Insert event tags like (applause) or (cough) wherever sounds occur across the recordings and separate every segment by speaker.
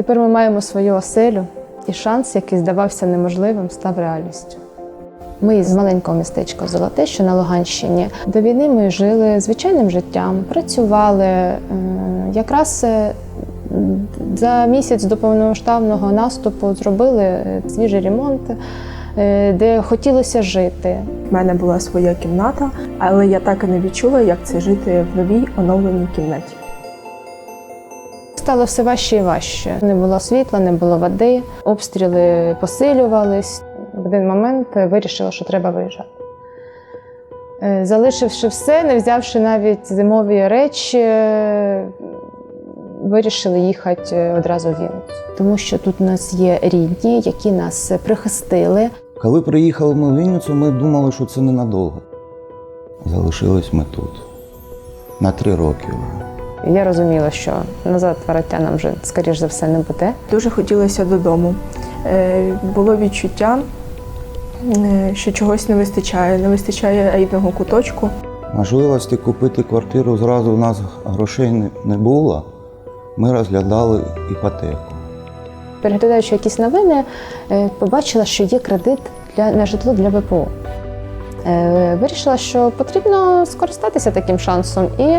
Speaker 1: Тепер ми маємо свою оселю, і шанс, який здавався неможливим, став реальністю. Ми з маленького містечка Золоте, що на Луганщині. До війни ми жили звичайним життям, працювали. Е, Якраз е, за місяць до повномасштабного наступу зробили е, свіжий ремонт, де хотілося жити.
Speaker 2: В мене була своя кімната, але я так і не відчула, як це жити в новій оновленій кімнаті.
Speaker 1: Стало все важче і важче. Не було світла, не було води, обстріли посилювались. В один момент вирішила, що треба виїжджати. Е, Залишивши все, не взявши навіть зимові речі, е, вирішили їхати е, одразу в Вінницю. Тому що тут у нас є рідні, які нас прихистили.
Speaker 3: Коли приїхали ми в Вінницю, ми думали, що це ненадовго. Залишились ми тут на три роки.
Speaker 1: Я розуміла, що назад вороття нам вже, скоріш за все, не буде.
Speaker 2: Дуже хотілося додому. Е, Було відчуття, е, що чогось не вистачає. Не вистачає рідного куточку.
Speaker 3: Можливості купити квартиру зразу у нас грошей не- не було. Ми розглядали іпотеку.
Speaker 1: Переглядаючи якісь новини, е, побачила, що є кредит для, на житло для ВПО. Е, Вирішила, що потрібно скористатися таким шансом, і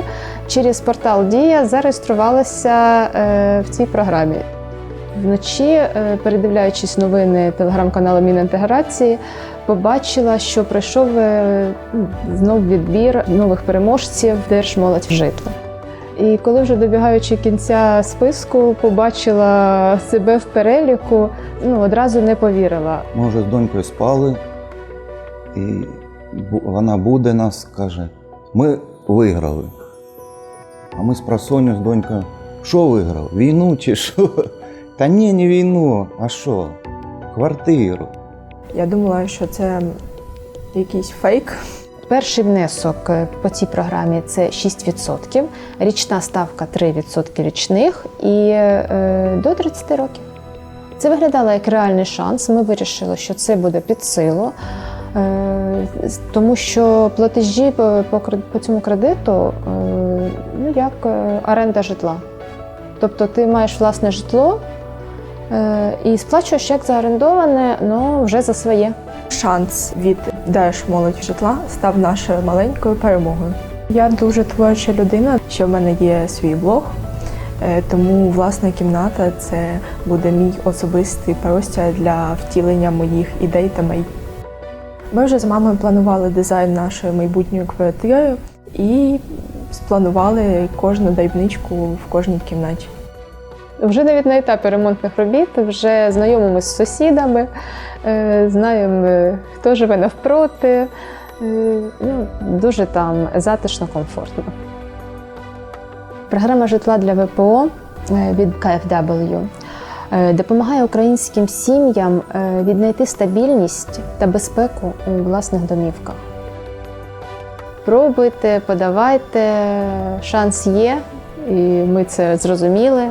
Speaker 1: через портал Дія зареєструвалася е, в цій програмі. Вночі, е, передивляючись новини телеграм-каналу Мінінтеграції, побачила, що пройшов знов відбір нових переможців Держмолодь в житло. І коли вже добігаючи кінця списку, побачила себе в переліку, ну одразу не повірила.
Speaker 3: Ми вже з донькою спали, і вона буде нас, каже, ми виграли. А ми з просоню з донькою, що виграв? Війну чи що? (laughs) Та ні, не війну, а що? Квартиру.
Speaker 2: Я думала, що це якийсь фейк.
Speaker 1: Перший внесок е, по цій програмі це 6%, річна ставка 3% річних і е, до 30 років. Це виглядало як реальний шанс. Ми вирішили, що це буде під силу, е, тому що платежі по, по, по цьому кредиту е, ну, як е, оренда житла. Тобто ти маєш власне житло е, і сплачуєш як за орендоване, але вже за своє.
Speaker 2: Шанс від Держмолодь житла став нашою маленькою перемогою. Я дуже творча людина, що в мене є свій блог, е, тому власна кімната це буде мій особистий простір для втілення моїх ідей та мрій. Ми вже з мамою планували дизайн нашої майбутньої квартири і спланували кожну дрібничку в кожній кімнаті.
Speaker 1: Вже навіть на етапі ремонтних робіт вже знайомимося з сусідами, е, знаємо, е, хто живе навпроти. Е, Ну, дуже там затишно, комфортно. Програма житла для ВПО від KFW допомагає українським сім'ям е, віднайти стабільність та безпеку у власних домівках. Пробуйте, подавайте, шанс є, і ми це зрозуміли.